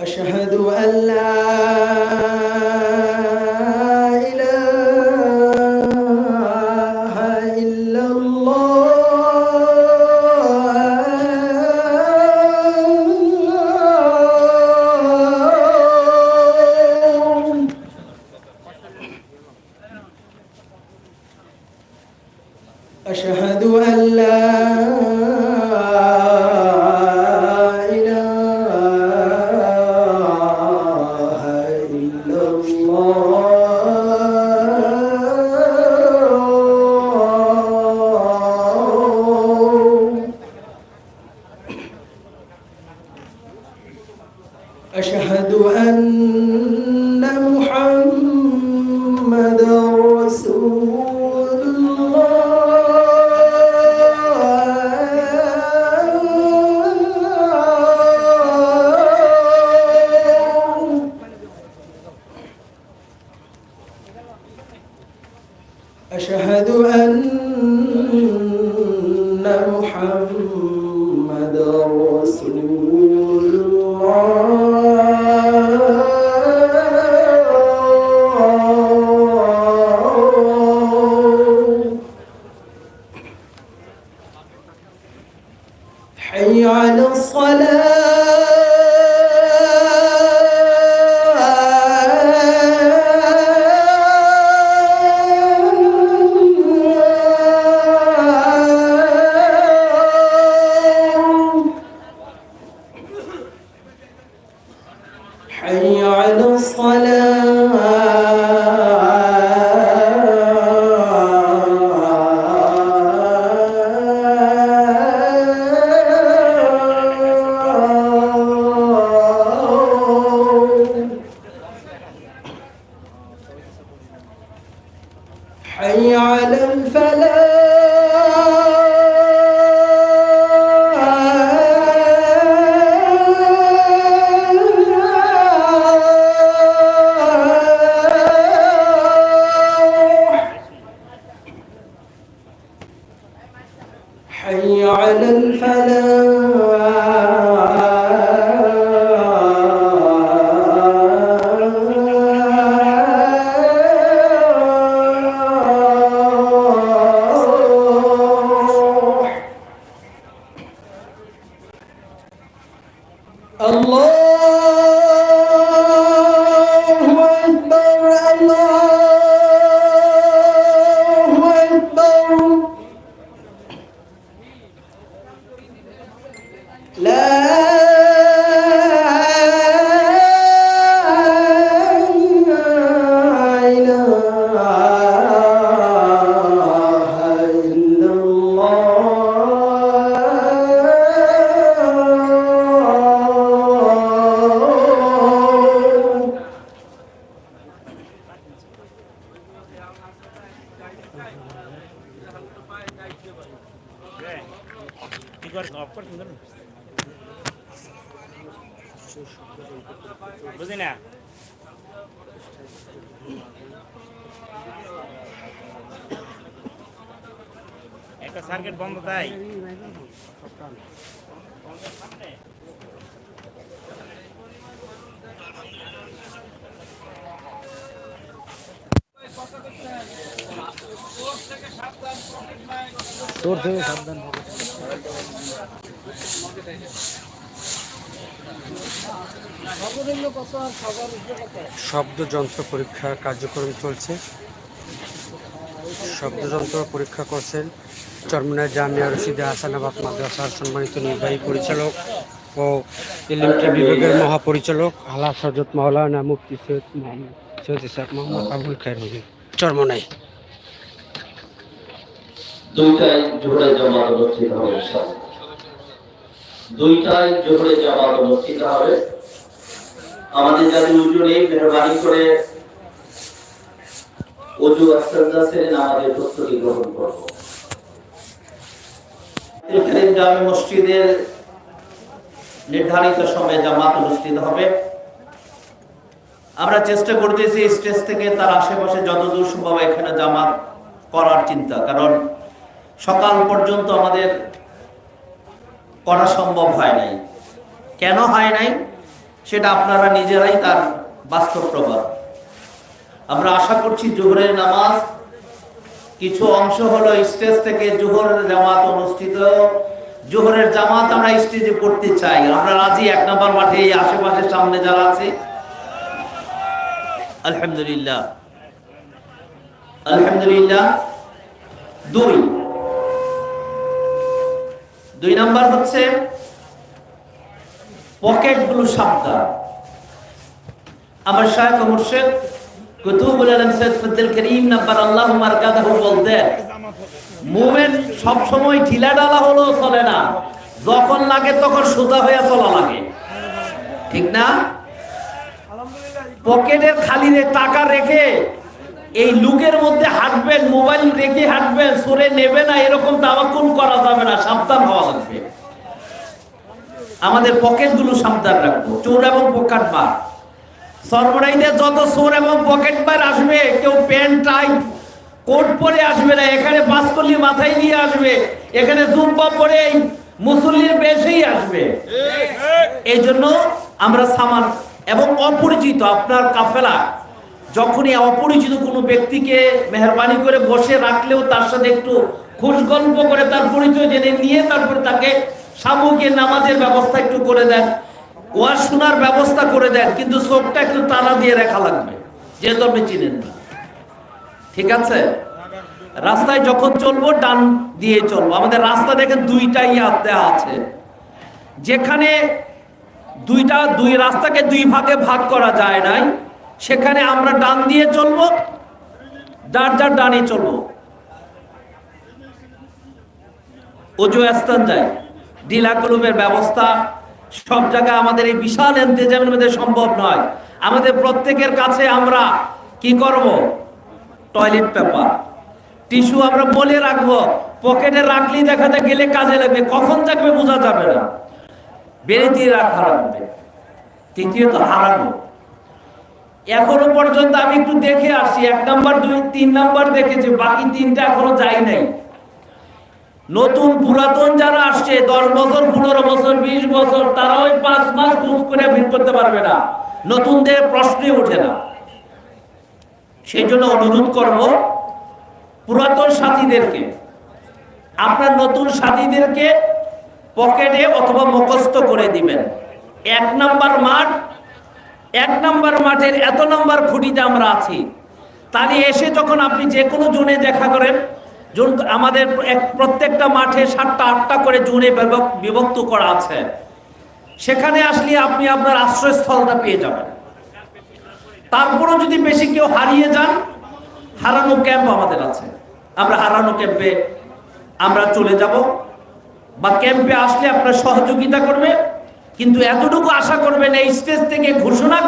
أشهد أن لا أشهد أن حي على الفلاح. বুঝি না? একটা সার্কিট বন্ধ তাই? তোর থেকে সাবধান শব্দযন্ত্র পরীক্ষার কার্যক্রম চলছে। শব্দযন্ত্র পরীক্ষা করছেন চরমনায় জামিয়া রশিদে হাসানাবাদ মাদ্রাসার সম্মানিত নির্বাহী পরিচালক ও ইলিমটি বিভাগের মহাপরিচালক আলা সজত মাওলানা মুফতি সৈয়দ মোহাম্মদ সৈয়দ ইসাক মোহাম্মদ আবুল খায়ের চরমনাই। দুইটাই জোহরে জামাত অনুষ্ঠিত হবে। দুইটাই জোহরে জামাত অনুষ্ঠিত হবে। আমাদের যাদের উজু নেই, মেহরবানি করে আস্তাজা সেরে নামাজের প্রস্তুতি গ্রহণ করব। জামে মসজিদের নির্ধারিত সময়ে জামাত অনুষ্ঠিত হবে। আমরা চেষ্টা করতেছি, স্টেজ থেকে তার আশেপাশে যতদূর সম্ভব এখানে জামাত করার চিন্তা, কারণ সকাল পর্যন্ত আমাদের করা সম্ভব হয় নাই। কেন হয় নাই? সেটা আপনারা নিজেরাই তার বাস্তব প্রভাব আমরা আশা করছি জোহরের নামাজ কিছু অংশ হলো স্টেজ থেকে জোহরের জামাত অনুষ্ঠিত। জোহরের জামাত আমরা স্টেজে পড়তে চাই। আমরা রাজি এক নম্বর মাঠে এই আশেপাশের সামনে যারা আছে। আলহামদুলিল্লাহ। আলহামদুলিল্লাহ। দুই। দুই নাম্বার হচ্ছে পকেট পকেটগুলো সাবধান। আমার শায়খ মুর্শিদ কুতুবুল আলম সৈয়দ ফদ্দুল করিম নাম্বার আল্লাহ মারকাদাহু বলতেন মুভমেন্ট সব সময় ঢিলা ডালা হলো চলে না। যখন লাগে তখন সোজা হয়ে চলা লাগে। ঠিক না? পকেটের খালি টাকা রেখে এই লুকের মধ্যে হাঁটবেন মোবাইল রেখে হাঁটবেন সরে নেবে না এরকম তাবাকুল করা যাবে না সাবধান হওয়া লাগবে। আমাদের পকেটগুলো সাবধান রাখব চোর এবং পকেট মার। সর্বনাইতে যত চোর এবং পকেট মার আসবে কেউ প্যান্ট টাই কোট পরে আসবে না এখানে বাসকলি মাথায় দিয়ে আসবে এখানে জুম্পা পরে মুসল্লির বেশেই আসবে। এই জন্য আমরা সামান এবং অপরিচিত আপনার কাফেলা যখনই অপরিচিত কোনো ব্যক্তিকে মেহরবানি করে বসে রাখলেও তার সাথে একটু খুশ গল্প করে তার পরিচয় জেনে নিয়ে তারপরে তাকে সামুকে নামাজের ব্যবস্থা একটু করে দেন ওয়াজ শোনার ব্যবস্থা করে দেন, কিন্তু চোখটা একটু তালা দিয়ে রাখা লাগবে, যেহেতু আপনি চিনেন না। ঠিক আছে? রাস্তায় যখন চলবো, ডান দিয়ে চলবো। আমাদের রাস্তা দেখেন দুইটাই দেওয়া আছে। যেখানে দুইটা, দুই রাস্তাকে দুই ভাগে ভাগ করা যায় নাই। সেখানে আমরা ডান দিয়ে চলবো, যার যার ডানে চলবো। অজু স্থান যায় ডিলা কলুমের ব্যবস্থা, সব জায়গায় আমাদের এই বিশাল এন্তেজামের মধ্যে সম্ভব নয়। আমাদের প্রত্যেকের কাছে আমরা কি করব? Toilet paper. টিস্যু আমরা বলে রাখব, পকেটে রাখলেই দেখা যায় গেলে কাজে লাগবে, কখন থাকবে বোঝা যাবে না। বেড়ে দিয়ে রাখা লাগবে। তৃতীয়ত হারানো। এখনও পর্যন্ত আমি একটু দেখে আসছি, এক নাম্বার দুই, তিন নাম্বার দেখেছি, বাকি তিনটা এখনও যাই নাই। নতুন পুরাতন যারা আসছে, দশ বছর, পনেরো বছর, বিশ বছর তারা ওই পাঁচ মাস ঘুষ করে ভিড় করতে পারবে না। নতুনদের প্রশ্নই ওঠে না। সেই জন্য অনুরোধ করব পুরাতন সাথীদেরকে, আপনার নতুন সাথীদেরকে পকেটে অথবা মুখস্থ করে দিবেন। এক নাম্বার মাঠ এক নাম্বার মাঠের এত নাম্বার খুঁটিতে আমরা আছি। তাহলে এসে যখন আপনি যে কোনো জোনে দেখা করেন, জোন আমাদের প্রত্যেকটা মাঠে সাতটা, আটটা করে জোনে বিভক্ত করা আছে। সেখানে আসলে আপনি আপনার আশ্রয়স্থলটা পেয়ে যাবেন। তারপরও যদি বেশি কেউ হারিয়ে যান, হারানো ক্যাম্প আমাদের আছে। আমরা হারানো ক্যাম্পে আমরা চলে যাব। বা ক্যাম্পে আসলে আপনার সহযোগিতা করবে, কিন্তু এতটুকু আশা করবেন এই স্টেজ থেকে ঘোষণা